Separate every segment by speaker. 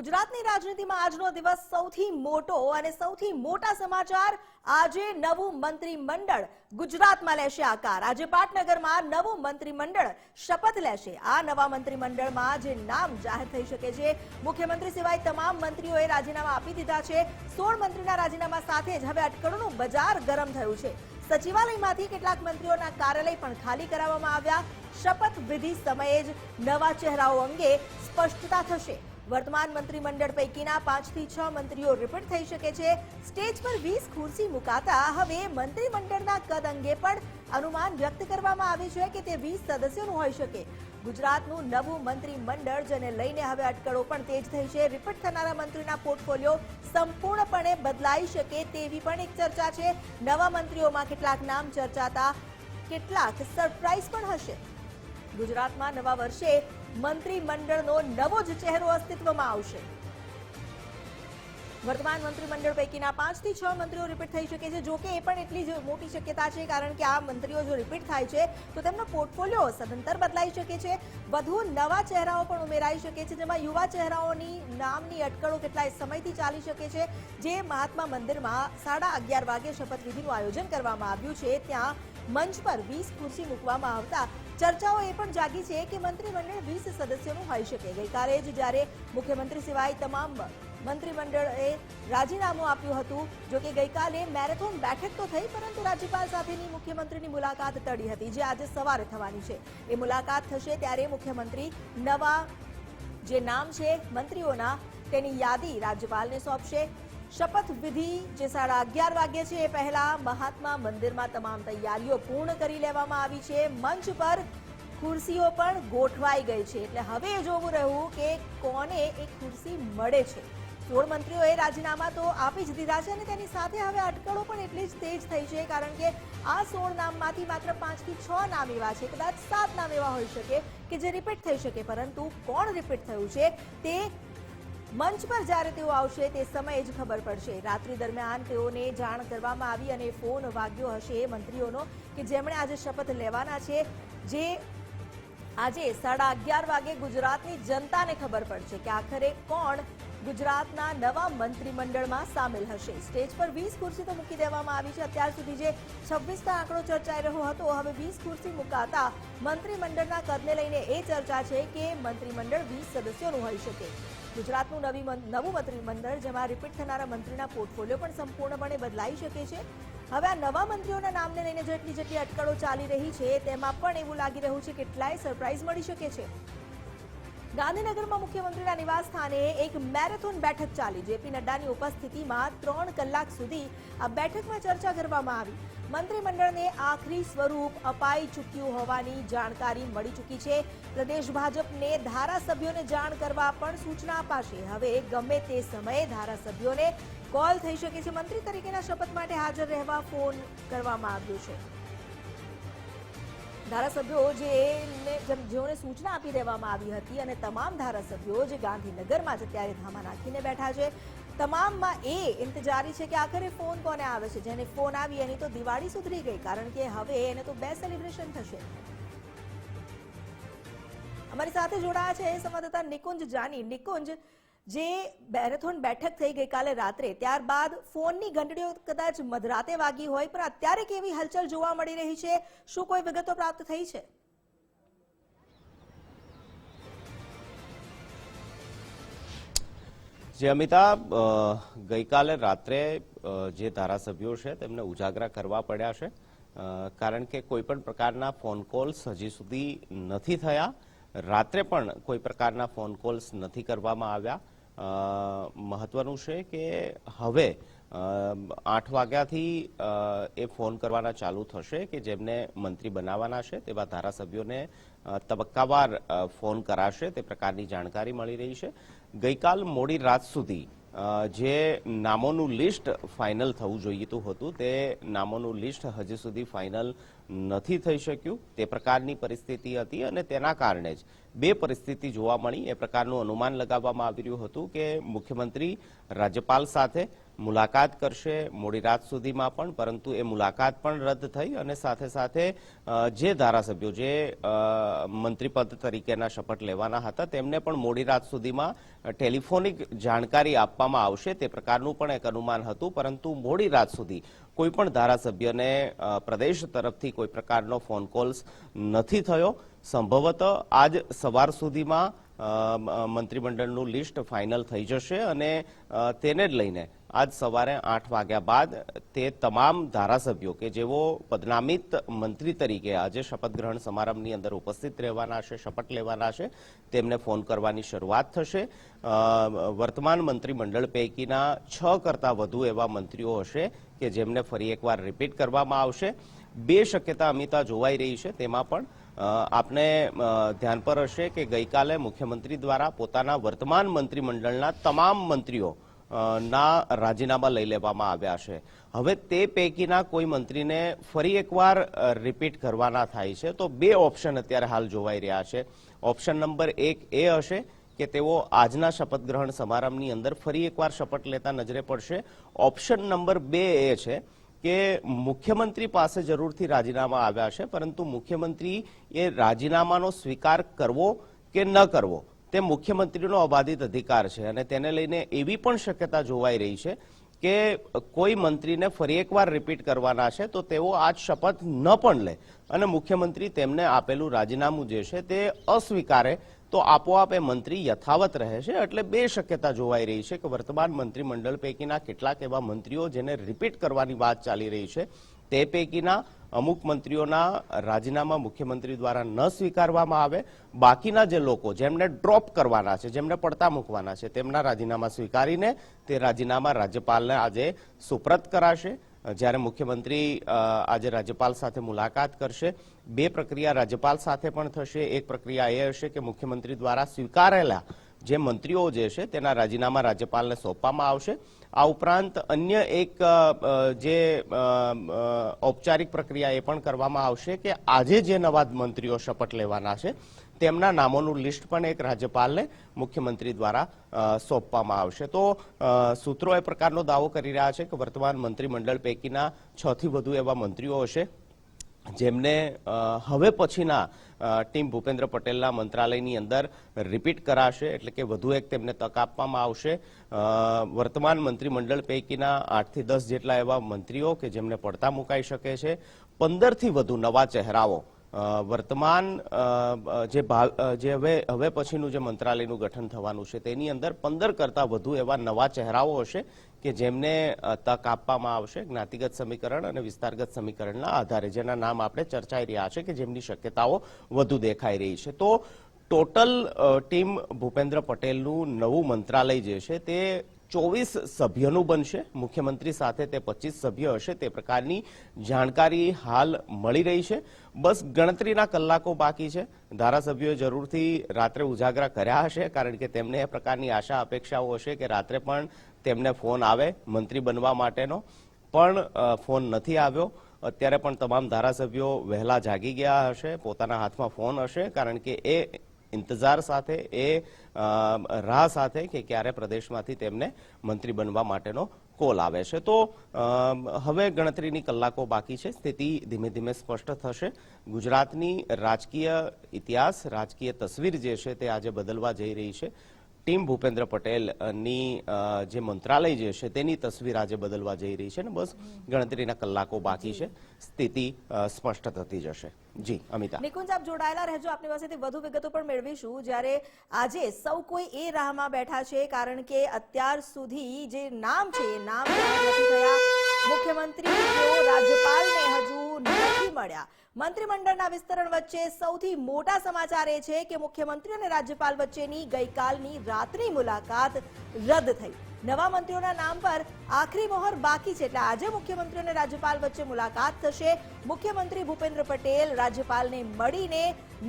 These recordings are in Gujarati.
Speaker 1: ગુજરાતની રાજનીતિમાં આજનો દિવસ સૌથી મોટો અને સૌથી મોટા સમાચાર આજે નવું મંત્રીમંડળ ગુજરાતમાં લેશે આકાર. આજે પાટનગરમાં નવું મંત્રીમંડળ શપથ લેશે. આ નવા મંત્રીમંડળમાં જે નામ જાહેર થઈ શકે છે, મુખ્યમંત્રી સિવાય તમામ મંત્રીઓએ રાજીનામા આપી દીધા છે. સોળ મંત્રીના રાજીનામા સાથે જ હવે અટકળોનું બજાર ગરમ થયું છે. સચિવાલયમાંથી કેટલાક મંત્રીઓના કાર્યાલય પણ ખાલી કરાવવામાં આવ્યા. શપથ વિધિ સમયે જ નવા ચહેરાઓ અંગે સ્પષ્ટતા થશે. વર્તમાન મંત્રીમંડળ પૈકીના પાંચથી છ મંત્રીઓ રિપીટ થઈ શકે છે. સ્ટેજ પર વીસ ખુરશી મુકાતા હવે મંત્રીમંડળના કદ અંગે પણ અનુમાન વ્યક્ત કરવામાં આવ્યું છે કે તે વીસ સદસ્યોનું હોઈ શકે. ગુજરાતનું નવું મંત્રીમંડળ, જેને લઈને હવે અટકળો પણ તેજ થઈ છે. રિપીટ થનારા મંત્રીના પોર્ટફોલિયો સંપૂર્ણપણે બદલાઈ શકે તેવી પણ એક ચર્ચા છે. નવા મંત્રીઓમાં કેટલાક નામ ચર્ચાતા કેટલાક સરપ્રાઇઝ પણ હશે. ગુજરાતમાં નવા વર્ષે મંત્રીમંડળનો નવો જ ચહેરો અસ્તિત્વમાં આવશે. વર્તમાન મંત્રીમંડળ પૈકીના પાંચથી છ મંત્રીઓ રિપીટ થઈ શકે છે. જો કે એ પણ એટલી જ મોટી શક્યતા છે, કારણ કે આ મંત્રીઓ જો રિપીટ થાય છે, તો તેમનો પોર્ટફોલિયો સદંતર બદલાઈ શકે છે. વધુ નવા ચહેરાઓ પણ ઉમેરાઈ શકે છે, જેમાં યુવા ચહેરાઓની નામની અટકળો કેટલાય સમયથી ચાલી શકે છે. જે મહાત્મા મંદિરમાં સાડા અગિયાર વાગે શપથવિધિનું આયોજન કરવામાં આવ્યું છે, ત્યાં મંચ પર વીસ ખુરશી મૂકવામાં આવતા ચર્ચાઓ એ પણ જાગી છે કે મંત્રીમંડળ વીસ સદસ્યોનું હોઈ શકે ગઈકાલે જ જ્યારે મુખ્યમંત્રી સિવાય તમામ મંત્રીમંડળે રાજીનામું આપ્યું હતું, જો કે ગઈકાલે મેરેથોન બેઠક તો થઈ પરંતુ રાજ્યપાલ સાથેની મુખ્યમંત્રીની મુલાકાત ટળી હતી, જે આજે સવારે થવાની છે. એ મુલાકાત થશે ત્યારે મુખ્યમંત્રી નવા જે નામ છે, મંત્રીઓના, તેની યાદી રાજ્યપાલને સોંપશે. શપથ વિધિ જે સાડા અગિયાર વાગ્યે છે એ પહેલા મહાત્મા મંદિરમાં તમામ તૈયારીઓ પૂર્ણ કરી લેવામાં આવી છે. મંચ પર ખુરશીઓ પણ ગોઠવાઈ ગઈ છે. એટલે હવે જોવું રહ્યું કે કોને એ ખુરશી મળે છે. સોળ મંત્રીઓએ રાજીનામા તો આપી જ દીધા છે અને તેની સાથે હવે અટકળો પણ એટલી જ તેજ થઈ છે કારણ કે આ સોળ નામમાંથી માત્ર પાંચથી છ નામ એવા છે. કદાચ સાત નામ એવા હોઈ શકે કે જે રિપીટ થઈ શકે, પરંતુ કોણ રિપીટ થયું છે તે મંચ પર જ્યારે તેઓ આવશે તે સમયે જ ખબર પડશે. રાત્રિ દરમિયાન તેઓને જાણ કરવામાં આવી અને ફોન વાગ્યો હશે મંત્રીઓનો કે જેમણે આજે શપથ લેવાના છે. જે આજે સાડા અગિયાર વાગે ગુજરાતની જનતાને ખબર પડશે કે આખરે કોણ ગુજરાતના નવા મંત્રીમંડળમાં સામેલ હશે. સ્ટેજ પર વીસ ખુરશી તો મૂકી દેવામાં આવી છે. અત્યાર સુધી જે છવ્વીસના આંકડો ચર્ચાઈ રહ્યો હતો, હવે વીસ ખુરશી મુકાતા મંત્રીમંડળના કદને લઈને એ ચર્ચા છે કે મંત્રીમંડળ વીસ સદસ્યોનું હોઈ શકે. ગુજરાતનું નવી નવું મંત્રીમંડળ, જેમાં રિપીટ થનારા મંત્રીના પોર્ટફોલિયો પણ સંપૂર્ણપણે બદલાઈ શકે છે. હવે આ નવા મંત્રીઓના નામને લઈને જેટલી જેટલી અટકળો ચાલી રહી છે, તેમાં પણ એવું લાગી રહ્યું છે કેટલાય સરપ્રાઇઝ મળી શકે છે. ગાંધીનગરમાં મુખ્યમંત્રીના નિવાસ સ્થાને એક મેરેથોન બેઠક ચાલી. જેપી નડ્ડાની ઉપસ્થિતિમાં ત્રણ કલાક સુધી આ બેઠકમાં ચર્ચા કરવામાં આવી. મંત્રીમંડળને આખરી સ્વરૂપ અપાઈ ચૂક્યું હોવાની જાણકારી મળી ચૂકી છે. પ્રદેશ ભાજપને ધારાસભ્યોને જાણ કરવા પણ સૂચના અપાશે. હવે ગમે તે સમયે ધારાસભ્યોને કોલ થઈ શકે છે. મંત્રી તરીકેના શપથ માટે હાજર રહેવા ફોન કરવામાં આવ્યો છે. ધારાસભ્યો જેમ- જેઓને સૂચના આપી દેવામાં આવી હતી અને તમામ ધારાસભ્યો જે ગાંધીનગરમાં જ અત્યારે ધામા નાખીને બેઠા છે. તમામમાં એ ઇંતજારી છે કે આખરે ફોન કોને આવે છે? જેને ફોન આવી એની તો દિવાળી સુધરી ગઈ, કારણ કે હવે એને તો બે સેલિબ્રેશન થશે. અમારી સાથે જોડાયા છે સંવાદદાતા નિકુંજ જાની. નિકુંજ જે મેરેથોન બેઠક થઈ ગઈકાલે રાત્રે, ત્યારબાદ ફોનની ઘંટડીઓ કદાચ મધરાતે વાગી હોય, પણ અત્યારે કેવી હલચલ જોવા મળી રહી છે? શું કોઈ વિગતો પ્રાપ્ત થઈ છે?
Speaker 2: જે અમિતાભ ગઈકાલે રાત્રે જે ધારાસભ્યો છે, તેમને ઉજાગરા કરવા પડ્યા છે. કારણ કે કોઈ પણ પ્રકારના ફોન કોલ્સ હજી સુધી નથી થયા. રાત્રે પણ કોઈ પ્રકારના ફોન કોલ્સ નથી કરવામાં આવ્યા. મહત્વનું છે કે હવે આઠ વાગ્યાથી એ ફોન કરવાના ચાલુ થશે કે જેમને મંત્રી બનાવવાના છે, તેવા ધારાસભ્યોને તબક્કાવાર ફોન કરાશે, તે પ્રકારની જાણકારી મળી રહી છે. ગઈકાલ મોડી રાત સુધી જે નામોનું લિસ્ટ ફાઇનલ થવું જોઈતું હતું, તે નામોનું લિસ્ટ હજી સુધી ફાઇનલ નથી થઈ શક્યું. તે પ્રકારની પરિસ્થિતિ હતી અને તેના કારણે જ બે પરિસ્થિતિ જોવા મળી. એ પ્રકારનું અનુમાન લગાવવામાં આવી રહ્યું હતું કે મુખ્યમંત્રી રાજ્યપાલ સાથે મુલાકાત કરશે મોડી રાત સુધીમાં પણ, પરંતુ એ મુલાકાત પણ રદ થઈ અને સાથે સાથે જે ધારાસભ્યો, જે મંત્રીપદ તરીકેના શપથ લેવાના હતા, તેમને પણ મોડી રાત સુધીમાં ટેલિફોનિક જાણકારી આપવામાં આવશે. તે પ્રકારનું પણ એક અનુમાન હતું, પરંતુ મોડી રાત સુધી કોઈ પણ ધારાસભ્યને પ્રદેશ તરફથી કોઈ પ્રકારનો ફોન કોલ્સ નથી થયો. સંભવત આજ સવાર સુધીમાં મંત્રીમંડળનું લિસ્ટ ફાઇનલ થઈ જશે અને તેને જ લઈને આજ સવારે આઠ વાગ્યા બાદ તે તમામ ધારાસભ્યો કે જેઓ પદનામિત મંત્રી તરીકે આજે શપથ ગ્રહણ સમારંભની અંદર ઉપસ્થિત રહેવાના છે, શપથ લેવાના છે, તેમને ફોન કરવાની શરૂઆત થશે. વર્તમાન મંત્રીમંડળ પૈકીના છ કરતા વધુ એવા મંત્રીઓ હશે કે જેમને ફરી એકવાર રિપીટ કરવામાં આવશે. બે શક્યતા અમિતા જોવાઈ રહી છે, તેમાં પણ આપને ધ્યાન પર હશે કે ગઈકાલે મુખ્યમંત્રી દ્વારા પોતાના વર્તમાન મંત્રીમંડળના તમામ મંત્રીઓ ના રાજીનામા લઈ લેવામાં આવ્યા છે. હવે તે પૈકીના કોઈ મંત્રીને ફરી એકવાર રિપીટ કરવાના થાય છે. તો બે ઓપ્શન અત્યારે હાલ જોવાઈ રહ્યા છે. ઓપ્શન નંબર એક એ હશે કે તેઓ આજના શપથ ગ્રહણ સમારંભની અંદર ફરી એકવાર શપથ લેતા નજરે પડશે. ઓપ્શન નંબર બે એ છે કે મુખ્યમંત્રી પાસે જરૂરથી રાજીનામા આવ્યા છે, પરંતુ મુખ્યમંત્રી એ રાજીનામાનો સ્વીકાર કરવો કે ન કરવો? તે મુખ્યમંત્રીનો અબાધિત અધિકાર છે અને તેને લઈને એવી પણ શક્યતા જોવાઈ રહી છે કે કોઈ મંત્રીને ફરી એકવાર રિપીટ કરવાના છે તો તેઓ આજ શપથ ન પણ લે. અને મુખ્યમંત્રી તેમને આપેલું રાજીનામું જે છે તે અસ્વીકારે તો આપોઆપ એ મંત્રી યથાવત રહે છે એટલે બે શક્યતા જોવાઈ રહી છે કે વર્તમાન મંત્રીમંડળ પૈકીના કેટલાક એવા મંત્રીઓ જેને રિપીટ કરવાની વાત ચાલી રહી છે તે પૈકીના અમુક મંત્રીઓના રાજીનામા મુખ્યમંત્રી દ્વારા ન સ્વીકારવામાં આવે, બાકીના જે લોકો જેમને ડ્રોપ કરવાના છે, જેમને પડતા મૂકવાના છે, તેમના રાજીનામા સ્વીકારીને તે રાજીનામા રાજ્યપાલને આજે સુપ્રત કરાશે. જ્યારે મુખ્યમંત્રી આજે રાજ્યપાલ સાથે મુલાકાત કરશે. બે પ્રક્રિયા રાજ્યપાલ સાથે પણ થશે. એક પ્રક્રિયા એ હશે કે મુખ્યમંત્રી દ્વારા સ્વીકારેલા જે મંત્રીઓ જે છે તેના રાજીનામા રાજ્યપાલને સોંપવામાં આવશે. આ ઉપરાંત અન્ય એક જે ઔપચારિક પ્રક્રિયા એ પણ કરવામાં આવશે કે આજે જે નવા મંત્રીઓ શપથ લેવાના છે, તેમના નામોનું લિસ્ટ પણ એક રાજ્યપાલને મુખ્યમંત્રી દ્વારા સોંપવામાં આવશે. તો સૂત્રો એ પ્રકારનો દાવો કરી રહ્યા છે કે વર્તમાન મંત્રીમંડળ પૈકીના છ થી વધુ એવા મંત્રીઓ હશે. જેમને હવે પછીના ટીમ ભૂપેન્દ્ર પટેલના મંત્રાલયની અંદર રિપીટ કરાશે, એટલે કે વધુ એક તેમને તક આપવામાં આવશે. વર્તમાન મંત્રીમંડળ પૈકીના આઠથી દસ જેટલા એવા મંત્રીઓ કે જેમને પડતા મુકાઈ શકે છે. પંદરથી વધુ નવા ચહેરાઓ. વર્તમાન જે જે હવે હવે પછીનું જે મંત્રાલયનું ગઠન થવાનું છે, તેની અંદર પંદર કરતાં વધુ એવા નવા ચહેરાઓ હશે કે જેમને તક આપવામાં આવશે જ્ઞાતિગત સમીકરણ અને વિસ્તારગત સમીકરણના આધારે, જેના નામ આપણે ચર્ચાઈ રહ્યા છે કે જેમની શક્યતાઓ વધુ દેખાઈ રહી છે. તો ટોટલ ટીમ ભૂપેન્દ્ર પટેલનું નવું મંત્રાલય જે છે તે ચોવીસ સભ્યનું બનશે. મુખ્યમંત્રી સાથે તે પચીસ સભ્ય હશે. તે પ્રકારની જાણકારી હાલ મળી રહી છે. બસ ગણતરીના કલાકો બાકી છે. ધારાસભ્યોએ જરૂરથી રાત્રે ઉજાગરા કર્યા હશે, કારણ કે તેમને એ પ્રકારની આશા અપેક્ષાઓ હશે કે રાત્રે પણ તેમને ફોન આવે મંત્રી બનવા માટેનો. પણ ફોન નથી આવ્યો. અત્યારે પણ તમામ ધારાસભ્યો વહેલા જાગી ગયા હશે. પોતાના હાથમાં ફોન હશે, કારણ કે એ ઇંતજાર સાથે એ રાહ સાથે કે ક્યારે પ્રદેશમાંથી તેમને મંત્રી બનવા માટેનો કોલ આવે છે. તો હવે ગણતરીની કલાકો બાકી છે. સ્થિતિ ધીમે ધીમે સ્પષ્ટ થશે. ગુજરાતની રાજકીય ઇતિહાસ, રાજકીય તસવીર જે છે તે આજે બદલવા જઈ રહી છે. ટીમ ભૂપેન્દ્ર પટેલની જે મંત્રાલય જે છે તેની તસવીર આજે બદલવા જઈ રહી છે ને બસ ગણતરીના કલાકો બાકી છે. સ્થિતિ સ્પષ્ટ થતી જશે. જી, અમિતા.
Speaker 1: નિકુંજ, આપ જોડાયેલા રહેજો. આપની પાસેથી વધુ વિગતો પણ મેળવીશું. જ્યારે આજે સૌ કોઈ એ રાહમાં બેઠા છે, કારણ કે અત્યાર સુધી જે નામ છે નામ મુખ્યમંત્રી રાજ્યપાલને હજુ નથી મળ્યા. મંત્રીમંડળના વિસ્તરણ વચ્ચે સૌથી મોટા સમાચાર એ છે કે મુખ્યમંત્રી અને રાજ્યપાલ વચ્ચેની ગઈકાલની રાતની મુલાકાત રદ થઈ. નવા મંત્રીઓના નામ પર આખરી મોહર બાકી છે એટલે આજે મુખ્યમંત્રી અને રાજ્યપાલ વચ્ચે મુલાકાત થશે. મુખ્યમંત્રી ભૂપેન્દ્ર પટેલ રાજ્યપાલને મળીને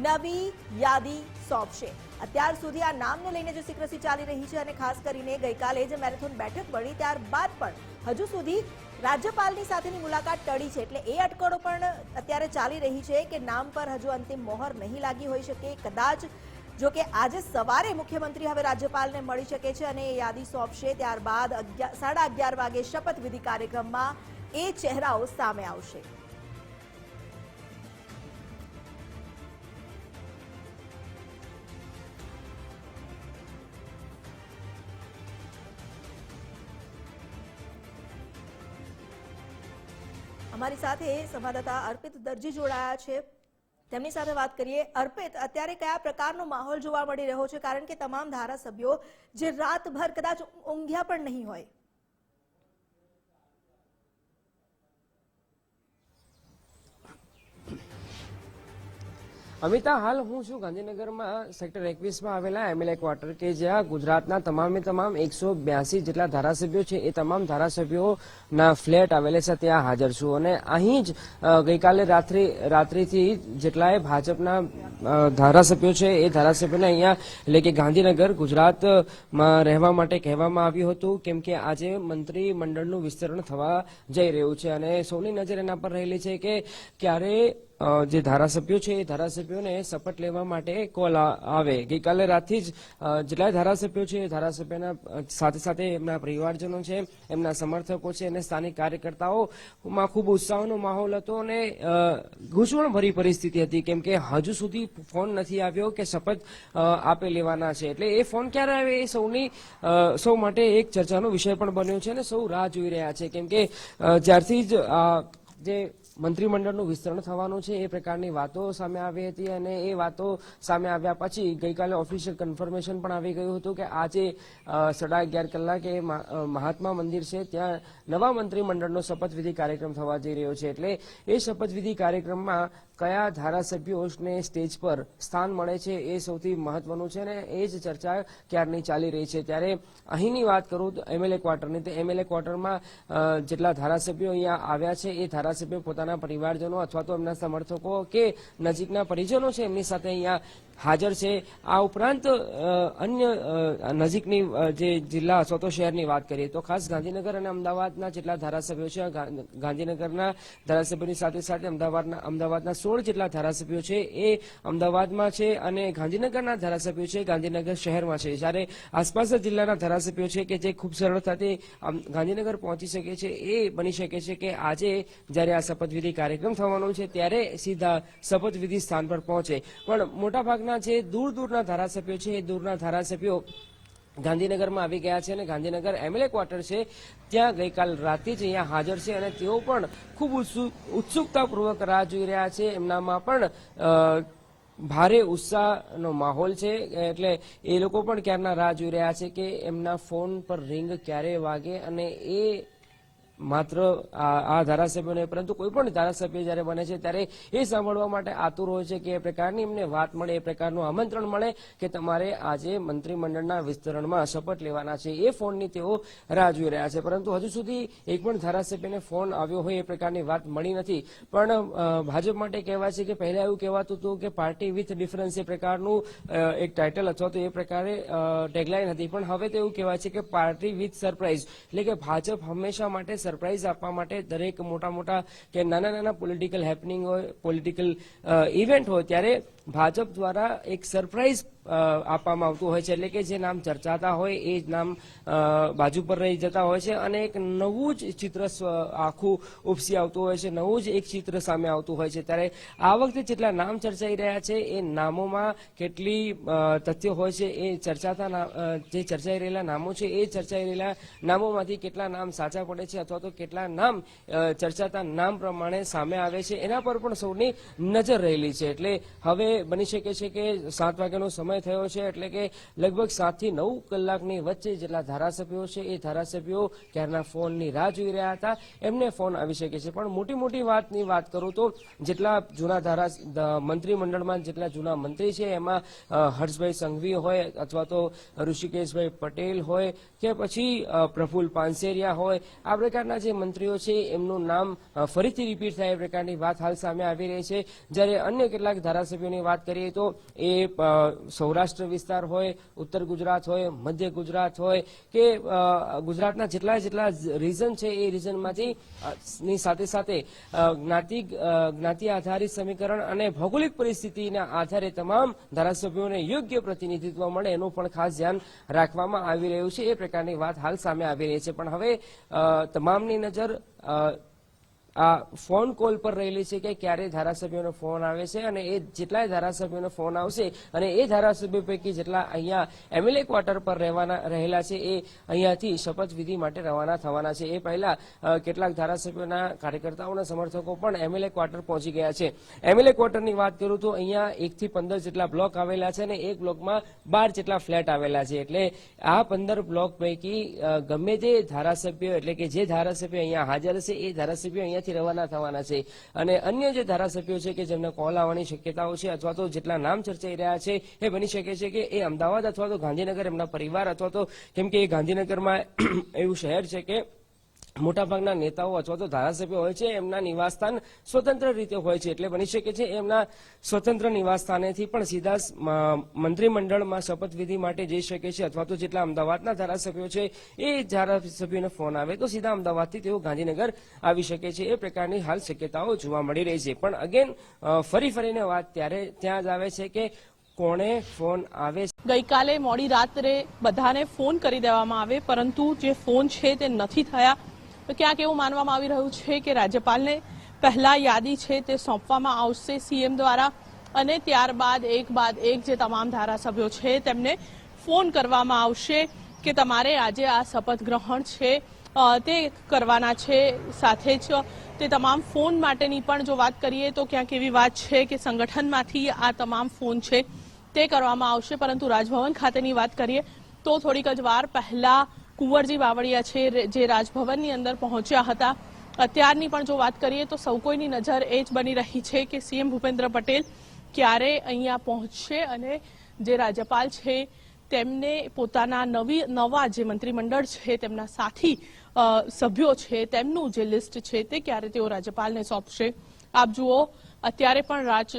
Speaker 1: નવી યાદી સોંપશે. અત્યાર સુધી આ નામને લઈને જે સિક્રસી ચાલી રહી છે અને ખાસ કરીને ગઈકાલે જે મેરેથોન બેઠક મળી, ત્યારબાદ પણ હજુ સુધી રાજ્યપાલની સાથેની મુલાકાત ટળી છે એટલે એ અટકળો પણ અત્યારે ચાલી રહી છે કે નામ પર હજુ અંતિમ મોહર નહીં લાગી હોઈ શકે. કદાચ જો કે આજે સવારે મુખ્યમંત્રી હવે રાજ્યપાલને મળી શકે છે અને એ યાદી સોંપશે. ત્યારબાદ અગિયાર- સાડા અગિયાર વાગે શપથવિધિ કાર્યક્રમમાં એ ચહેરાઓ સામે આવશે. અમારી સાથે સંવાદદાતા અર્પિત દરજી જોડાયા છે. તેમની સાથે વાત કરીએ. અર્પિત, અત્યારે કયા પ્રકારનો માહોલ જોવા મળી રહ્યો છે? કારણ કે તમામ ધારાસભ્યો જે રાતભર કદાચ ઊંઘ્યા પણ નહીં હોય.
Speaker 3: અમિતા, હાલ હું છું ગાંધીનગરમાં સેક્ટર એકવીસમાં આવેલા એમએલએ ક્વાર્ટર કે જ્યાં ગુજરાતના તમામે તમામ એકસો બ્યાસી જેટલા ધારાસભ્યો છે, એ તમામ ધારાસભ્યોના ફ્લેટ આવેલા છે, ત્યાં હાજર છું. અને અહીં જ ગઈકાલે રાત્રિ, રાત્રિથી જેટલાય ભાજપના ધારાસભ્યો છે, એ ધારાસભ્યોને અહીંયા એટલે કે ગાંધીનગર ગુજરાતમાં રહેવા માટે કહેવામાં આવ્યું હતું, કેમ કે આજે મંત્રી મંડળનું વિસ્તરણ થવા જઈ રહ્યું છે. અને સૌની નજર એના પર રહેલી છે કે ક્યારે જે ધારાસભ્યો છે એ ધારાસભ્યોને શપથ લેવા માટે કોલ આવે. ગઈકાલે રાતથી જ જેટલા ધારાસભ્યો છે એ ધારાસભ્યના સાથે સાથે એમના પરિવારજનો છે એમના સમર્થકો છે અને સ્થાનિક કાર્યકર્તાઓમાં ખૂબ ઉત્સાહનો માહોલ હતો અને અ, ગૂંચવણભરી પરિસ્થિતિ હતી. કેમ કે હજુ સુધી ફોન નથી આવ્યો કે શપથ આપે લેવાના છે. એટલે એ ફોન ક્યારે આવે એ સૌની સૌ માટે એક ચર્ચાનો વિષય પણ બન્યો છે અને સૌ રાહ જોઈ રહ્યા છે. કેમ કે જ્યારથી જ જે મંત્રીમંડળનું વિસ્તરણ થવાનું છે. એ પ્રકારની વાતો સામે આવી હતી અને એ વાતો સામે આવ્યા પછી ગઈકાલે ઓફિશિયલ કન્ફર્મેશન પણ આવી ગયું હતું કે આજે સાડા અગિયાર કલાકે મહાત્મા મંદિર છે. ત્યાં નવા મંત્રીમંડળનો શપથવિધિ કાર્યક્રમ થવા જઈ રહ્યો છે. એટલે એ શપથવિધિ કાર્યક્રમમાં કયા ધારાસભ્યોને સ્ટેજ પર સ્થાન મળે છે એ સૌથી મહત્વનું છે અને એ જ ચર્ચા ક્યારની ચાલી રહી છે. ત્યારે અહીંની વાત કરું તો એમએલએ ક્વાર્ટરની, તો એમએલએ ક્વાર્ટરમાં જેટલા ધારાસભ્યો અહીંયા આવ્યા છે એ ધારાસભ્યો પોતાના પરિવારજનો અથવા તો એમના સમર્થકો કે નજીકના પરિજનો છે એમની સાથે અહીંયા હાજર છે. આ ઉપરાંત અન્ય નજીકની જે જિલ્લા અથવા તો શહેરની વાત કરીએ તો ખાસ ગાંધીનગર અને અમદાવાદના જેટલા ધારાસભ્યો છે ગાંધીનગરના ધારાસભ્યોની સાથે સાથે અમદાવાદના અમદાવાદના સોળ જેટલા ધારાસભ્યો છે એ અમદાવાદમાં છે અને ગાંધીનગરના ધારાસભ્યો છે ગાંધીનગર શહેરમાં છે. જ્યારે આસપાસના જિલ્લાના ધારાસભ્યો છે કે જે ખૂબ સરળતાથી ગાંધીનગર પહોંચી શકે છે, એ બની શકે છે કે આજે જ્યારે આ શપથવિધિ કાર્યક્રમ થવાનો છે, ત્યારે સીધા શપથવિધિ સ્થાન પર પહોંચે. પણ મોટાભાગના જે દૂર દૂરના ધારાસભ્યો છે, એ દૂરના ધારાસભ્યો ગાંધીનગરમાં આવી ગયા છે અને ગાંધીનગર એમએલએ ક્વાર્ટર છે. ત્યાં ગઈકાલ રાતે જ અહીંયા હાજર છે અને તેઓ પણ ખૂબ ઉત્સુક ઉત્સુકતાપૂર્વક રાહ જોઈ રહ્યા છે. એમનામાં પણ ભારે ઉત્સાહનો માહોલ છે. એટલે એ લોકો પણ ક્યારના રાહ જોઈ રહ્યા છે કે એમના ફોન પર રિંગ ક્યારે વાગે અને એ માત્ર આ ધારાસભ્યોને પરંતુ કોઈ પણ ધારાસભ્ય જ્યારે બને છે, ત્યારે એ સાંભળવા માટે આતુર હોય છે કે એ પ્રકારની એમને વાત મળે, એ પ્રકારનું આમંત્રણ મળે કે તમારે આજે મંત્રીમંડળના વિસ્તરણમાં શપથ લેવાના છે. એ ફોનની તેઓ રાહ જોઈ રહ્યા છે. પરંતુ હજુ સુધી એક પણ ધારાસભ્યને ફોન આવ્યો હોય, એ પ્રકારની વાત મળી નથી. પણ ભાજપ માટે કહેવાય છે કે પહેલા એવું કહેવાતું હતું કે પાર્ટી વિથ ડિફરન્સ એ પ્રકારનું એક ટાઇટલ અથવા તો એ પ્રકારે ટેગલાઇન હતી. પણ હવે તો એવું કહેવાય છે કે પાર્ટી વિથ સરપ્રાઇઝ એટલે કે ભાજપ હંમેશા માટે સરપ્રાઇઝ આપવા માટે દરેક મોટા મોટા કે નાના નાના પોલિટિકલ હેપનિંગ હોય પોલિટિકલ ઇવેન્ટ હોય, ત્યારે ભાજપ દ્વારા એક સરપ્રાઇઝ આપવામાં આવતું હોય છે. એટલે કે જે નામ ચર્ચાતા હોય, એ જ નામ બાજુ પર રહી જતા હોય છે. અને એક નવું જ ચિત્ર આખું ઉપસી આવતું હોય છે. નવું જ એક ચિત્ર સામે આવતું હોય છે. ત્યારે આ વખતે જેટલા નામ ચર્ચાઈ રહ્યા છે, એ નામોમાં કેટલી તથ્યો હોય છે, એ ચર્ચાતા જે ચર્ચાઈ રહેલા નામો છે, એ ચર્ચાઈ રહેલા નામોમાંથી કેટલા નામ સાચા પડે છે અથવા તો કેટલા નામ ચર્ચાતા નામ પ્રમાણે સામે આવે છે. એના પર પણ સૌની નજર રહેલી છે. એટલે હવે બની શકે છે કે સાત વાગ્યાનો સમય થયો છે એટલે કે લગભગ સાતથી નવ કલાકની વચ્ચે જેટલા ધારાસભ્યો છે એ ધારાસભ્યો ક્યારના ફોનની રાહ જોઈ રહ્યા હતા, એમને ફોન આવી શકે છે. પણ મોટી મોટી વાતની વાત કરું તો જેટલા જૂના ધારા મંત્રીમંડળમાં જેટલા જૂના મંત્રી છે, એમાં હર્ષભાઈ સંઘવી હોય અથવા તો ઋષિકેશભાઈ પટેલ હોય કે પછી પ્રફુલ પાનસેરિયા હોય, આ પ્રકારના જે મંત્રીઓ છે એમનું નામ ફરીથી રિપીટ થાય એ પ્રકારની વાત હાલ સામે આવી રહી છે. જ્યારે અન્ય કેટલાક ધારાસભ્યોની વિસ્તારોની વાત કરીએ તો એ સૌરાષ્ટ્ર વિસ્તાર હોય, ઉત્તર ગુજરાત હોય, મધ્ય ગુજરાત હોય કે ગુજરાતના જેટલા જેટલા રીઝન છે એ રીઝનમાંથી ની સાથે સાથે જ્ઞાતિ જ્ઞાતિ આધારિત સમીકરણ અને ભૌગોલિક પરિસ્થિતિના આધારે તમામ ધારાસભ્યોને યોગ્ય પ્રતિનિધિત્વ મળે એનું પણ ખાસ ધ્યાન રાખવામાં આવી રહ્યું છે. એ પ્રકારની વાત હાલ સામે આવી રહી છે. પણ હવે તમામની નજર આ ફોન કોલ પર રહેલી છે કે ક્યારે ધારાસભ્યોનો ફોન આવે છે અને એ જેટલાય ધારાસભ્યોનો ફોન આવશે અને એ ધારાસભ્યો પૈકી જેટલા અહીંયા એમએલએ ક્વાર્ટર પર રહેવાના, રહેલા છે એ અહીંયાથી શપથવિધિ માટે રવાના થવાના છે. એ પહેલા કેટલાક ધારાસભ્યોના કાર્યકર્તાઓના સમર્થકો પણ એમએલએ ક્વાર્ટર પહોંચી ગયા છે. એમએલએ ક્વાર્ટરની વાત કરું તો અહીંયા એકથી પંદર જેટલા બ્લોક આવેલા છે અને એક બ્લોકમાં બાર જેટલા ફ્લેટ આવેલા છે. એટલે આ પંદર બ્લોક પૈકી ગમે તે ધારાસભ્યો એટલે કે જે ધારાસભ્ય અહીંયા હાજર છે એ ધારાસભ્યો અહીંયાથી રવાના થવાના છે. અને અન્ય જે ધારાસભ્યો છે કે જેમને કોલ આવવાની શક્યતાઓ છે અથવા તો જેટલા નામ ચર્ચાઈ રહ્યા છે, એ બની શકે છે કે એ અમદાવાદ અથવા તો ગાંધીનગર એમના પરિવાર અથવા તો કેમ કે એ ગાંધીનગરમાં એવું શહેર છે કે મોટાભાગના નેતાઓ અથવા તો ધારાસભ્યો હોય છે, એમના નિવાસસ્થાન સ્વતંત્ર રીતે હોય છે, એટલે બની શકે છે. એમના સ્વતંત્ર નિવાસસ્થાનેથી પણ સીધા મંત્રીમંડળમાં શપથવિધિ માટે જઈ શકે છે, અથવા તો જેટલા અમદાવાદના ધારાસભ્યો છે, એ ધારાસભ્યોને ફોન આવે તો સીધા અમદાવાદથી તેઓ ગાંધીનગર આવી શકે છે. એ પ્રકારની હાલ શક્યતાઓ જોવા મળી રહી છે. પણ અગેન ફરી ફરીને વાત ત્યારે, ત્યાં જ આવે છે કે કોણે ફોન આવે
Speaker 4: ગઈકાલે મોડી રાત્રે બધાને ફોન કરી દેવામાં આવે, પરંતુ જે ફોન છે તે નથી થયા. તો ક્યાંક એવું માનવામાં આવી રહ્યું છે કે રાજ્યપાલને પહેલા યાદી છે તે સોંપવામાં આવશે સીએમ દ્વારા અને ત્યારબાદ એક બાદ એક જે તમામ ધારાસભ્યો છે તેમને ફોન કરવામાં આવશે કે તમારે આજે આ શપથ ગ્રહણ છે તે કરવાના છે, સાથે જ તે તમામ ફોન માટેની પણ જો વાત કરીએ તો ક્યાંક એવી વાત છે કે સંગઠનમાંથી આ તમામ ફોન છે તે કરવામાં આવશે. પરંતુ રાજભવન ખાતેની વાત કરીએ તો થોડીક જ વાર પહેલા કુંવરજી બાવળિયા છે જે રાજભવનની અંદર પહોંચ્યા હતા. અત્યારની પણ જો વાત કરીએ તો સૌ કોઈની નજર એ જ બની રહી છે કે સીએમ ભૂપેન્દ્ર પટેલ ક્યારે અહીંયા પહોંચશે અને જે રાજ્યપાલ છે, તેમને પોતાના નવી, નવા જે મંત્રીમંડળ છે, તેમના સાથી સભ્યો છે, તેમનું જે લિસ્ટ છે તે ક્યારે તેઓ રાજ્યપાલને સોંપશે? આપ જુઓ, અત્યારે પણ રાજ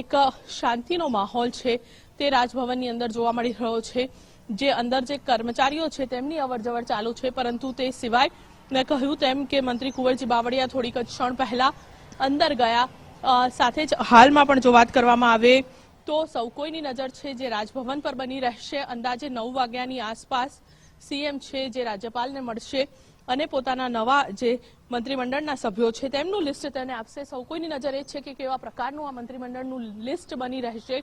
Speaker 4: એક શાંતિનો માહોલ છે, તે રાજભવનની અંદર જોવા મળી રહ્યો છે. જે અંદર જે કર્મચારીઓ છે તેમની અવરજવર ચાલુ છે, પરંતુ તે સિવાય મેં કહ્યું તેમ કે મંત્રી કુંવરજી બાવળિયા થોડીક જ ક્ષણ પહેલા અંદર ગયા. સાથે જ હાલમાં પણ જો વાત કરવામાં આવે તો સૌ કોઈની નજર છે જે રાજભવન પર બની રહેશે. અંદાજે નવ વાગ્યાની આસપાસ સીએમ છે જે રાજ્યપાલને મળશે અને પોતાના નવા જે મંત્રીમંડળના સભ્યો છે તેમનું લિસ્ટ તેને આપશે. સૌ કોઈની નજર એ છે કે કેવા પ્રકારનું આ મંત્રીમંડળનું લિસ્ટ બની રહેશે.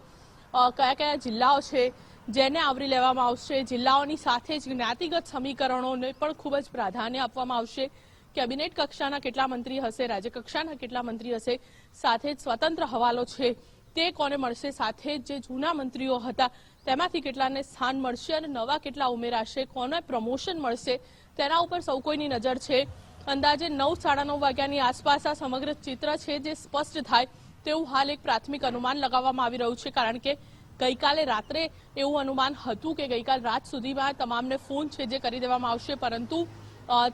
Speaker 4: કયા કયા જિલ્લાઓ છે, જેને આવરી લેવામાં આવશે, જિલ્લાઓની સાથે જ જ્ઞાતિગત સમીકરણોને પણ ખૂબ જ પ્રાધાન્ય આપવામાં આવશે. કેબિનેટ કક્ષાના કેટલા મંત્રી હશે રાજ્ય કક્ષાના કેટલા મંત્રી હશે, સાથે જ સ્વતંત્ર હવાલો છે, તે કોને મળશે? સાથે જ જે જૂના મંત્રીઓ હતા, તેમાંથી કેટલાને સ્થાન મળશે અને નવા કેટલા ઉમેરાશે, કોને પ્રમોશન મળશે, તેના ઉપર સૌ કોઈની નજર છે. અંદાજે નવ સાડા નવ વાગ્યાની આસપાસ આ સમગ્ર ચિત્ર છે, જે સ્પષ્ટ થાય તેવું હાલ એક પ્રાથમિક અનુમાન લગાવવામાં આવી રહ્યું છે, કારણ કે ગઈકાલે રાત્રે એવું અનુમાન હતું કે ગઈકાલ રાત સુધીમાં તમામને ફોન છે જે કરી દેવામાં આવશે, પરંતુ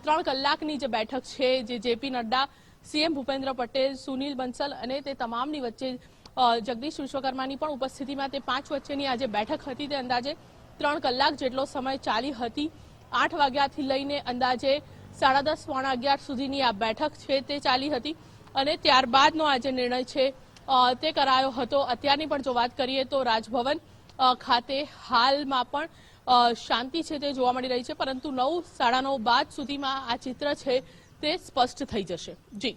Speaker 4: ત્રણ કલાકની જે બેઠક છે જે જેપી નડ્ડા, સીએમ ભૂપેન્દ્ર પટેલ, સુનિલ બંસલ અને તે તમામની વચ્ચે જગદીશ વિશ્વકર્માની પણ ઉપસ્થિતિમાં તે પાંચ વચ્ચેની આજે બેઠક હતી તે અંદાજે ત્રણ કલાક જેટલો સમય ચાલી હતી. આઠ વાગ્યાથી લઈને અંદાજે સાડા દસ, પોણા અગિયાર સુધીની આ બેઠક છે તે ચાલી હતી. અને ત્યારબાદનો આ જે નિર્ણય છે તે કરાયો હતો. અત્યારની પણ જો વાત કરીએ તો રાજભવન ખાતે હાલમાં પણ શાંતિ છે તે જોવા મળી રહી છે, પરંતુ નવ સાડા નવ બાદ સુધીમાં આ ચિત્ર છે તે સ્પષ્ટ થઈ જશે. જી.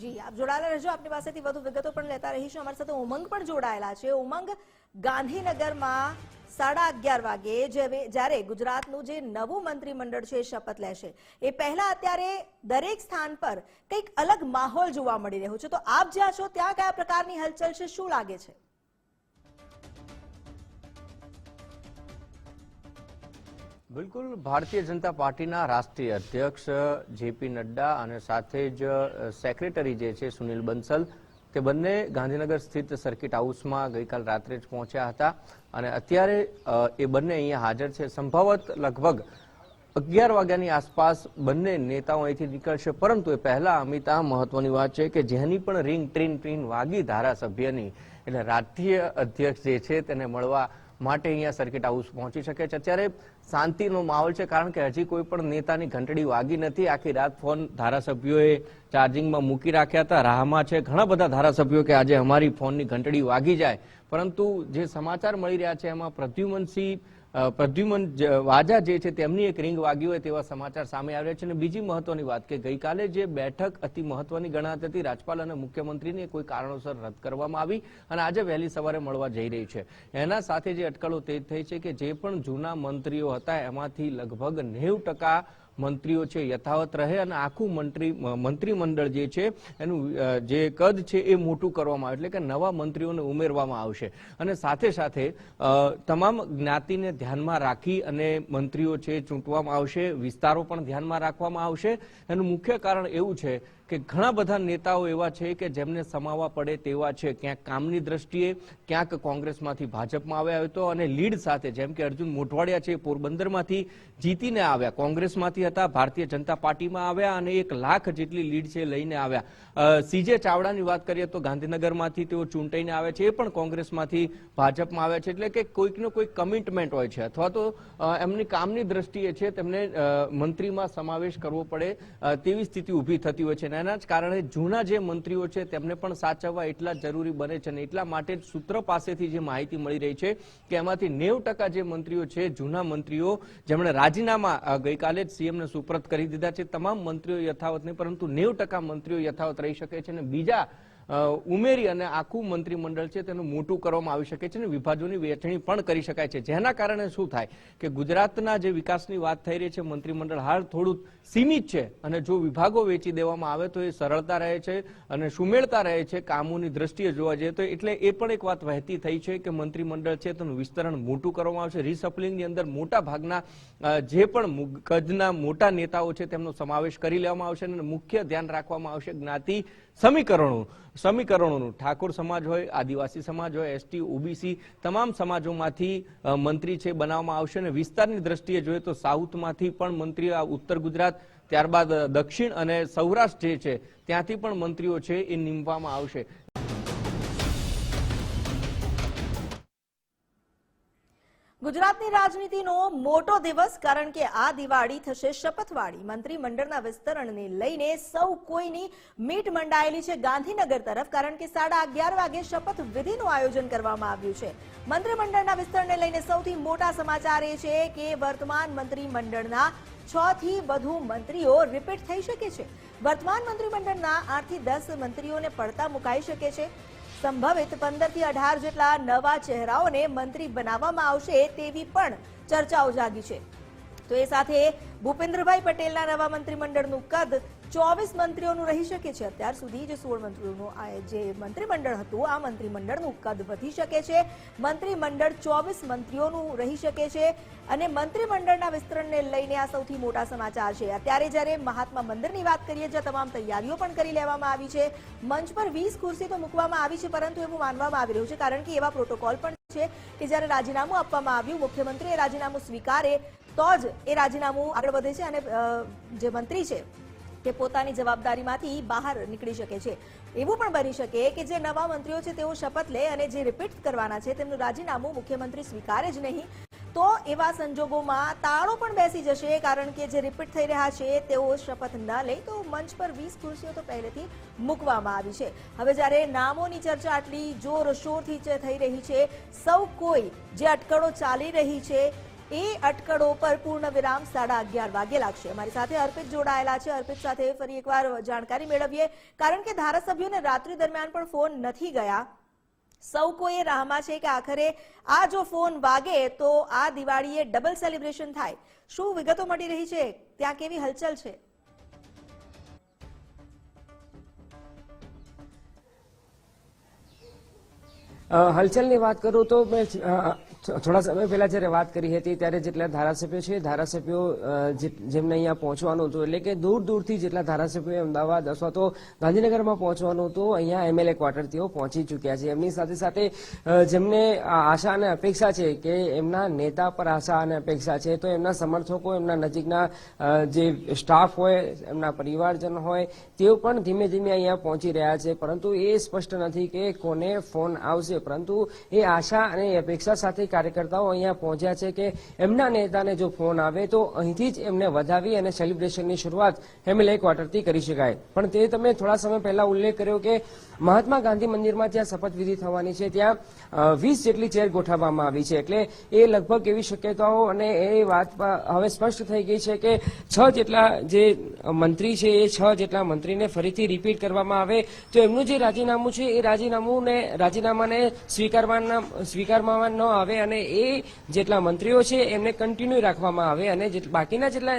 Speaker 1: જી, આપ જોડાયેલા રહેજો. આપની પાસેથી વધુ વિગતો પણ લેતા રહીશું. અમારી સાથે ઉમંગ પણ જોડાયેલા છે. ઉમંગ ગાંધીનગરમાં સાડા અગિયાર વાગે જ્યારે ગુજરાતનું જે નવું મંત્રીમંડળ છે એ શપથ લેશે. એ પહેલા અત્યારે દરેક સ્થાન પર કંઈક અલગ માહોલ જોવા મળી રહ્યો છે. તો આપ જ્યાં છો, ત્યાં કયા પ્રકારની હલચલ છે? શું લાગે છે?
Speaker 5: બિલકુલ. ભારતીય જનતા પાર્ટીના રાષ્ટ્રીય અધ્યક્ષ જેપી નડ્ડા અને સાથે જ સેક્રેટરી જે છે સુનિલ બંસલ તે બંને ગાંધીનગર સ્થિત સર્કિટ હાઉસમાં ગઈકાલ રાત્રે જ પહોંચ્યા હતા અને અત્યારે એ બંને અહીંયા હાજર છે. સંભવત લગભગ અગિયાર વાગ્યાની આસપાસ બંને નેતાઓ અહીંથી નીકળશે, પરંતુ એ પહેલા અમિતા મહત્વની વાત છે કે જેની પણ રિંગ, ટ્રીન ટ્રીન વાગી ધારાસભ્યની, એટલે રાષ્ટ્રીય અધ્યક્ષ જે છે, તેને મળવા માટે અહીંયા સર્કિટ હાઉસ પહોંચી શકે છે. અત્યારે શાંતિનો માહોલ છે, કારણ કે હજી કોઈ પણ નેતાની ઘંટડી વાગી નથી. આખી રાત ફોન ધારાસભ્યોએ ચાર્જિંગમાં મૂકી રાખ્યા હતા. રાહમાં છે. ઘણા બધા ધારાસભ્યો કે આજે અમારી ફોનની ઘંટડી વાગી જાય. પરંતુ જે સમાચાર મળી રહ્યા છે, એમાં પ્રદ્યુમનસિંહ પ્રદ્યુમન વાજા જે છે તેમની એક રિંગ વાગી હોય તેવા સમાચાર સામે આવ્યા છે અને બીજી મહત્વની વાત કે ગઈકાલે જે બેઠક અતિ મહત્વની ગણાતી હતી, રાજપાલ અને મુખ્યમંત્રીને કોઈ કારણોસર રદ કરવામાં આવી અને આજે વહેલી સવારે મળવા જઈ રહી છે. એના સાથે જે અટકળો તે થઈ છે કે જે પણ જૂના મંત્રીઓ હતા, એમાંથી લગભગ નેવ ટકા મંત્રીઓ છે, યથાવત રહે અને આખું મંત્રી મંત્રીમંડળ જે છે, એનું જે કદ છે એ મોટું કરવામાં આવે, એટલે કે નવા મંત્રીઓને ઉમેરવામાં આવશે. અને સાથે સાથે તમામ જ્ઞાતિને ધ્યાનમાં રાખી અને મંત્રીઓ છે, ચૂંટવામાં આવશે, વિસ્તારો પણ ધ્યાનમાં રાખવામાં આવશે. એનું મુખ્ય કારણ એવું છે કે ઘણા બધા નેતાઓ એવા છે કે જેમને સમાવા પડે તેવા છે. ક્યાંક કામની દ્રષ્ટિએ, ક્યાંક કોંગ્રેસમાંથી ભાજપમાં આવ્યા હતો અને લીડ સાથે, જેમ કે અર્જુન મોઢવાડિયા છે પોરબંદરમાંથી જીતીને આવ્યા. કોંગ્રેસમાંથી હતા, ભારતીય જનતા પાર્ટીમાં આવ્યા અને એક લાખ જેટલી લીડ છે લઈને આવ્યા. સીજે ચાવડાની વાત કરીએ તો ગાંધીનગરમાંથી તેઓ ચૂંટાઈને આવે છે, એ પણ કોંગ્રેસમાંથી ભાજપમાં આવ્યા છે. એટલે કે કોઈકનો કોઈક કમિટમેન્ટ હોય છે અથવા તો એમની કામની દ્રષ્ટિએ છે તેમને મંત્રીમાં સમાવેશ કરવો પડે તેવી સ્થિતિ ઊભી થતી હોય છે. અને એના જ કારણે જૂના જે મંત્રીઓ છે તેમને પણ સાચવવા એટલા જરૂરી બને છે અને એટલા માટે જ સૂત્ર પાસેથી જે માહિતી મળી રહી છે કે એમાંથી નેવ ટકા જે મંત્રીઓ છે, જૂના મંત્રીઓ, જેમણે રાજીનામા ગઈકાલે જ સીએમને સુપ્રત કરી દીધા છે. તમામ મંત્રીઓ યથાવત નહીં, પરંતુ નેવ ટકા મંત્રીઓ યથાવત રહી શકે છે અને બીજા ઉમેરી અને આખું મંત્રીમંડળ છે તેનું મોટું કરવામાં આવી શકે છે અને વિભાજોની વહેંચણી પણ કરી શકાય છે. જેના કારણે શું થાય કે ગુજરાતના જે વિકાસની વાત થઈ રહી છે, મંત્રીમંડળ હાલ થોડું સીમિત છે અને જો વિભાગો વેચી દેવામાં આવે તો એ સરળતા રહે છે અને સુમેળતા રહે છે કામોની દ્રષ્ટિએ જોવા જઈએ તો. એટલે એ પણ એક વાત વહેતી થઈ છે કે મંત્રીમંડળ છે તેનું વિસ્તરણ મોટું કરવામાં આવશે. રિસપ્લિંગની અંદર મોટા ભાગના જે પણ કદના મોટા નેતાઓ છે તેમનો સમાવેશ કરી લેવામાં આવશે અને મુખ્ય ધ્યાન રાખવામાં આવશે જ્ઞાતિ સમીકરણો, સમીકરણોનું. ઠાકોર સમાજ હોય, આદિવાસી સમાજ હોય એસટી ઓબીસી, તમામ સમાજોમાંથી મંત્રી છે બનાવવામાં આવશે અને વિસ્તારની દ્રષ્ટિએ જોઈએ તો સાઉથમાંથી પણ મંત્રી ઉત્તર ગુજરાત, ત્યારબાદ દક્ષિણ અને સૌરાષ્ટ્ર જે છે, ત્યાંથી પણ મંત્રીઓ છે એ નીમવામાં આવશે.
Speaker 1: ગુજરાતની રાજનીતિનો મોટો દિવસ કારણ કે આ દિવાળી થશે શપથવાળી. મંત્રીમંડળના વિસ્તરણને લઈને સૌ કોઈની મીટ મંડાયેલી છે ગાંધીનગર તરફ કારણ કે સાડા અગિયાર વાગે શપથ વિધિનું આયોજન કરવામાં આવ્યું છે. મંત્રીમંડળના વિસ્તરણને લઈને સૌથી મોટા સમાચાર એ છે કે વર્તમાન મંત્રીમંડળના છ થી વધુ મંત્રીઓ રિપીટ થઈ શકે છે. વર્તમાન મંત્રીમંડળના આઠથી દસ મંત્રીઓને પડતા મુકાઈ શકે છે. સંભવિત પંદરથી અઢાર જેટલા નવા ચહેરાઓને મંત્રી બનાવવામાં આવશે તેવી પણ ચર્ચાઓ જાગી છે. તો એ સાથે ભૂપેન્દ્રભાઈ પટેલના નવા મંત્રીમંડળનું કદ ચોવીસ મંત્રીઓનું રહી શકે છે. અત્યાર સુધી જે સોળ મંત્રીઓનું આ જે મંત્રીમંડળ હતું, આ મંત્રીમંડળનું કદ વધી શકે છે. મંત્રીમંડળ ચોવીસ મંત્રીઓનું રહી શકે છે અને મંત્રીમંડળના વિસ્તરણને લઈને આ સૌથી મોટા સમાચાર છે. અત્યારે જ્યારે મહાત્મા મંદિરની વાત કરીએ, જ્યાં તમામ તૈયારીઓ પણ કરી લેવામાં આવી છે. મંચ પર વીસ ખુરશી તો મૂકવામાં આવી છે, પરંતુ એવું માનવામાં આવી રહ્યું છે, કારણ કે એવા પ્રોટોકોલ પણ છે કે જ્યારે રાજીનામું આપવામાં આવ્યું, મુખ્યમંત્રીએ રાજીનામું સ્વીકારે, તો જ એ રાજીનામું આગળ વધે છે અને જે મંત્રી છે તે પોતાની જવાબદારીમાંથી બહાર નીકળી શકે છે. એવું પણ બની શકે કે જે નવા મંત્રીઓ છે તેઓ શપથ લે અને જે રિપીટ કરવાના છે તેમનું રાજીનામું મુખ્યમંત્રી સ્વીકારે જ નહીં. તો એવા સંજોગોમાં તાળો પણ બેસી જશે કારણ કે જે રિપીટ થઈ રહ્યા છે તેઓ શપથ ન લે તો મંચ પર વીસ ખુરશીઓ તો પહેલેથી મૂકવામાં આવી છે. હવે જ્યારે નામોની ચર્ચા આટલી જોરશોરથી થઈ રહી છે, સૌ કોઈ જે અટકળો ચાલી રહી છે એ અટકળો પર પૂર્ણ વિરામ સાડા અગિયાર વાગે લાગશે. અમારી સાથે અર્પિત જોડાયેલા છે. અર્પિત સાથે ફરી એકવાર જાણકારી મેળવીએ. કારણ કે ધારાસભ્યોને રાત્રિ દરમિયાન પણ ફોન નથી ગયા. સૌ કોઈ રાહમાં છે કે આખરે આ જો ફોન વાગે તો આ દિવાળીએ ડબલ સેલિબ્રેશન થાય. શું વિગતો મળી રહી છે? ત્યાં કેવી હલચલ છે?
Speaker 3: હલચલની વાત કરું તો મેં થોડા સમય પહેલા જ્યારે વાત કરી હતી, ત્યારે જેટલા ધારાસભ્યો છે, ધારાસભ્યો જેમને અહીંયા પહોંચવાનું હતું, એટલે કે દૂર દૂરથી જેટલા ધારાસભ્યો અમદાવાદ અથવા તો ગાંધીનગરમાં પહોંચવાનું હતું, અહીંયા એમએલએ ક્વાર્ટર તેઓ પહોંચી ચૂક્યા છે. એમની સાથે સાથે જેમને આશા અને અપેક્ષા છે કે એમના નેતા પર આશા અને અપેક્ષા છે, તો એમના સમર્થકો, એમના નજીકના જે સ્ટાફ હોય, એમના પરિવારજન હોય, તેઓ પણ ધીમે ધીમે અહીંયા પહોંચી રહ્યા છે. પરંતુ એ સ્પષ્ટ નથી કે કોને ફોન આવશે. પરંતુ એ આશા અને અપેક્ષા સાથે કાર્યકર્તાઓ અહીંયા પહોંચ્યા છે કે એમના નેતાને જો ફોન આવે તો અહીંથી જ એમને વધાવી અને સેલિબ્રેશનની શરૂઆત એમએલએ ક્વાર્ટરથી કરી શકાય. પણ તે તમે થોડા સમય પહેલા ઉલ્લેખ કર્યો કે મહાત્મા ગાંધી મંદિરમાં જ્યાં શપથવિધિ થવાની છે, ત્યાં વીસ જેટલી ચેર ગોઠવવામાં આવી છે. એટલે એ લગભગ એવી શક્યતાઓ અને એ વાત હવે સ્પષ્ટ થઈ ગઈ છે કે છ જેટલા જે મંત્રી છે, એ છ જેટલા મંત્રીને ફરીથી રિપીટ કરવામાં આવે. તો એમનું જે રાજીનામું છે, એ રાજીનામુંને, રાજીનામાને સ્વીકારવાના, સ્વીકારવામાં ન આવે અને એ જેટલા મંત્રીઓ છે, એમને કન્ટિન્યુ રાખવામાં આવે અને બાકીના જેટલા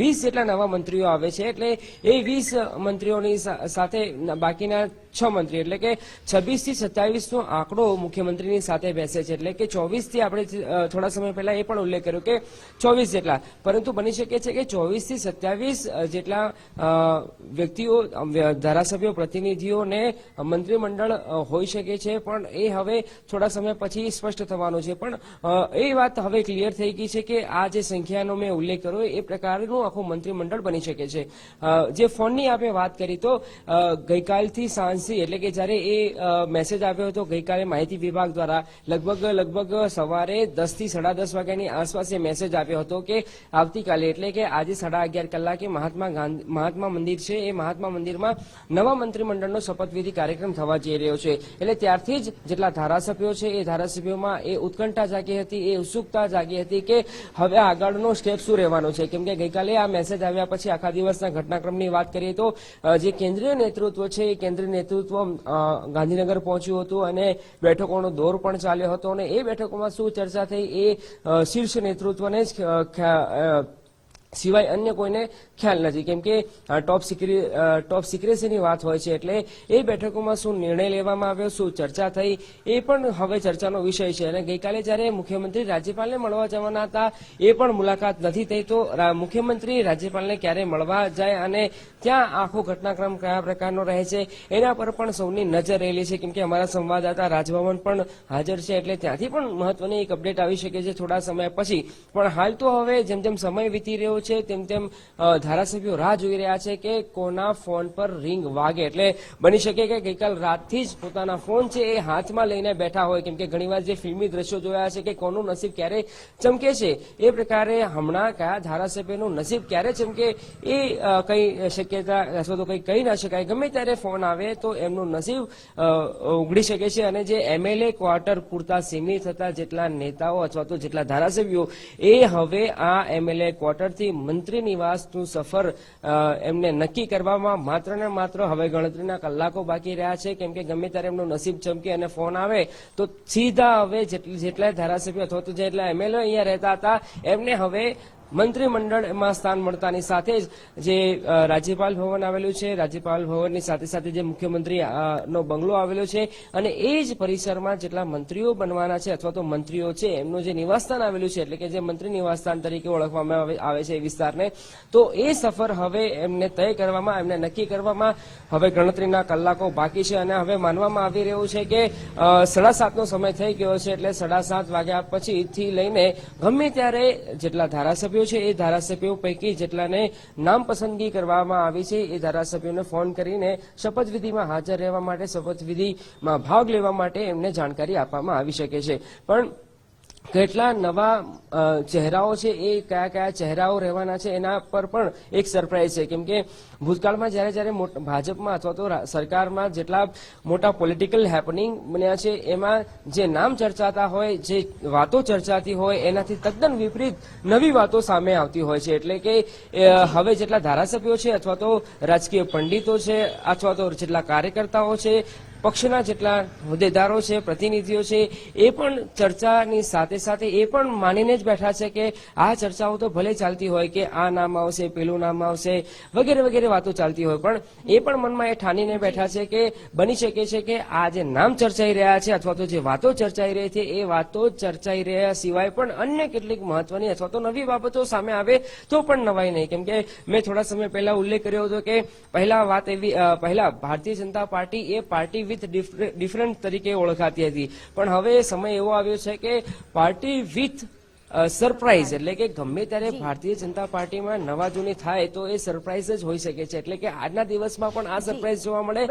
Speaker 3: વીસ જેટલા નવા મંત્રીઓ આવે છે, એટલે એ વીસ મંત્રીઓની સાથે બાકીના છ મંત્રી, એટલે કે છવ્વીસથી સત્યાવીસ નો આંકડો મુખ્યમંત્રીની સાથે બેસે છે. એટલે કે ચોવીસથી આપણે થોડા સમય પહેલા એ પણ ઉલ્લેખ કર્યો કે ચોવીસ જેટલા. પરંતુ બની શકે છે કે ચોવીસથી સત્યાવીસ જેટલા વ્યક્તિઓ ધારાસભ્યો પ્રતિનિધિઓને મંત્રીમંડળ હોઈ શકે છે. પણ એ હવે થોડા સમય પછી સ્પષ્ટ થવાનું છે. પણ એ વાત હવે ક્લિયર થઈ ગઈ છે કે આ જે સંખ્યાનો મેં ઉલ્લેખ કર્યો એ પ્રકારનું આખું મંત્રીમંડળ બની શકે છે. જે ફોનની આપણે વાત કરી તો ગઈકાલથી ગઈકાલથી સાંજથી એટલે કે જ્યારે એ મેસેજ આવ્યો હતો ગઈકાલે માહિતી વિભાગ દ્વારા, લગભગ લગભગ સવારે દસથી સાડા દસ વાગ્યાની આસપાસ એ મેસેજ આવ્યો હતો કે આવતીકાલે, એટલે કે આજે સાડા અગિયાર કલાકે મહાત્મા ગાંધી, મહાત્મા મંદિર છે, એ મહાત્મા મંદિરમાં નવા મંત્રીમંડળનો શપથવિધિ કાર્યક્રમ થવા જઈ રહ્યો છે. એટલે ત્યારથી જ જેટલા ધારાસભ્યો છે, એ ધારાસભ્યોમાં એ ઉત્કંઠા જાગી હતી, એ ઉત્સુકતા જાગી હતી કે હવે આગળનો સ્ટેપ શું રહેવાનો છે? કેમ કે ગઈકાલે આ મેસેજ આવ્યા પછી આખા દિવસના ઘટનાક્રમની વાત કરીએ તો જે કેન્દ્રીય નેતૃત્વ છે, એ કેન્દ્રીય નેતૃત્વ અ, ગાંધીનગર પહોંચ્યું હતું અને બેઠકોનો દોર પણ ચાલ્યો હતો અને એ બેઠકોમાં શું ચર્ચા થઈ એ શીર્ષ નેતૃત્વને જ સિવાય અન્ય કોઈને ખ્યાલ નથી. કેમ કે ટોપ સિક્રે ટોપ સિક્રેસીની વાત હોય છે એટલે એ બેઠકોમાં શું નિર્ણય લેવામાં આવ્યો શું ચર્ચા થઈ એ પણ હવે ચર્ચાનો વિષય છે. અને ગઈકાલે જ્યારે મુખ્યમંત્રી રાજ્યપાલને મળવા જવાના હતા એ પણ મુલાકાત નથી થઈ તો મુખ્યમંત્રી રાજ્યપાલને ક્યારે મળવા જાય અને ત્યાં આખો ઘટનાક્રમ કયા પ્રકારનો રહે છે, એના પર પણ સૌની નજર રહેલી છે. કેમ કે અમારા સંવાદદાતા રાજભવન પણ હાજર છે, એટલે ત્યાંથી પણ મહત્વની એક અપડેટ આવી શકે છે થોડા સમય પછી. પણ હાલ તો હવે જેમ જેમ સમય વીતી રહ્યો છે, તેમ તેમ ધારાસભ્યો રાહ જોઈ રહ્યા છે કે કોના ફોન પર રિંગ વાગે. એટલે બની શકે કે ગઈકાલ રાતથી જ પોતાના ફોન છે એ હાથમાં લઈને બેઠા હોય. કેમ કે ઘણીવાર જે ફિલ્મી દ્રશ્યો જોયા છે કે કોનું નસીબ ક્યારે ચમકે છે, એ પ્રકારે હમણાં કયા ધારાસભ્યનું નસીબ ક્યારે ચમકે, એ કંઈ કઈ શક્યતા અથવા તો કંઈ કહી ના શકાય. ગમે ત્યારે ફોન આવે તો એમનું નસીબ ઉગડી શકે છે અને જે એમએલએ ક્વાર્ટર પૂરતા સીમિત હતા જેટલા નેતાઓ અથવા તો જેટલા ધારાસભ્યો, એ હવે આ એમએલએ ક્વાર્ટરથી મંત્રી નિવાસનું સફર એમને નક્કી કરવામાં માત્ર ને માત્ર હવે ગણતરીના કલાકો બાકી રહ્યા છે. કેમ કે ગમે ત્યારે એમનું નસીબ ચમકે અને ફોન આવે, તો સીધા હવે જેટલી ધારાસભ્યો અથવા તો જેટલા એમએલએ અહીંયા રહેતા હતા, એમને હવે મંત્રીમંડળમાં સ્થાન મળતાની સાથે જ જે રાજ્યપાલ ભવન આવેલું છે, રાજ્યપાલ ભવનની સાથે સાથે જે મુખ્યમંત્રી નો બંગલો આવેલો છે અને એ જ પરિસરમાં જેટલા મંત્રીઓ બનવાના છે અથવા તો મંત્રીઓ છે, એમનું જે નિવાસસ્થાન આવેલું છે, એટલે કે જે મંત્રી નિવાસસ્થાન તરીકે ઓળખવામાં આવે છે એ વિસ્તારને, તો એ સફર હવે એમને તય કરવામાં, એમને નક્કી કરવામાં, હવે ગણતરીના કલાકો બાકી છે અને હવે માનવામાં આવી રહ્યું છે કે સાડા સાતનો સમય થઈ ગયો છે એટલે સાડા સાત વાગ્યા પછીથી લઈને ગમે ત્યારે જેટલા ધારાસભ્યો છે એ ધારાસભ્યો પૈકી જેટલાને નામ પસંદગી કરવામાં આવી છે, એ ધારાસભ્યોને ફોન કરીને શપથવિધિમાં હાજર રહેવા માટે, શપથવિધિમાં ભાગ લેવા માટે એમને જાણકારી આપવામાં આવી શકે છે. પણ કેટલા નવા ચહેરાઓ છે, એ કયા કયા ચહેરાઓ રહેવાના છે, એના પર પણ એક સરપ્રાઇઝ છે. કેમ કે ભૂતકાળમાં જ્યારે જ્યારે ભાજપમાં અથવા તો સરકારમાં જેટલા મોટા પોલિટિકલ હેપનિંગ બન્યા છે, એમાં જે નામ ચર્ચાતા હોય, જે વાતો ચર્ચાતી હોય, એનાથી તદ્દન વિપરીત નવી વાતો સામે આવતી હોય છે. એટલે કે હવે જેટલા ધારાસભ્યો છે અથવા તો રાજકીય પંડિતો છે, અથવા તો જેટલા કાર્યકર્તાઓ છે પક્ષના જેટલા હોદ્દેદારો છે, પ્રતિનિધિઓ છે, એ પણ ચર્ચાની સાથે સાથે એ પણ માનીને જ બેઠા છે કે આ ચર્ચાઓ તો ભલે ચાલતી હોય કે આ નામ આવશે, પેલું નામ આવશે, વગેરે વગેરે વાતો ચાલતી હોય, પણ એ પણ મનમાં એ ઠાનીને બેઠા છે કે બની શકે છે કે આ જે નામ ચર્ચાઈ રહ્યા છે અથવા તો જે વાતો ચર્ચાઈ રહી છે, એ વાતો ચર્ચાઈ રહ્યા સિવાય પણ અન્ય કેટલીક મહત્વની અથવા તો નવી બાબતો સામે આવે તો પણ નવાઈ નહીં. કેમ કે મેં થોડા સમય પહેલા ઉલ્લેખ કર્યો હતો કે પહેલા વાત એવી પહેલા Bharatiya Janata party a party with different તરીકે ઓળખાતી હતી. પણ હવે સમય એવો આવ્યો છે કે પાર્ટી વિથ સરપ્રાઇઝ એટલે કે ગમે ત્યારે ભારતીય જનતા પાર્ટીમાં નવા જૂની થાય તો એ સરપ્રાઇઝ જ હોઈ શકે છે. એટલે કે આજના દિવસમાં પણ આ સરપ્રાઇઝ જોવા મળે.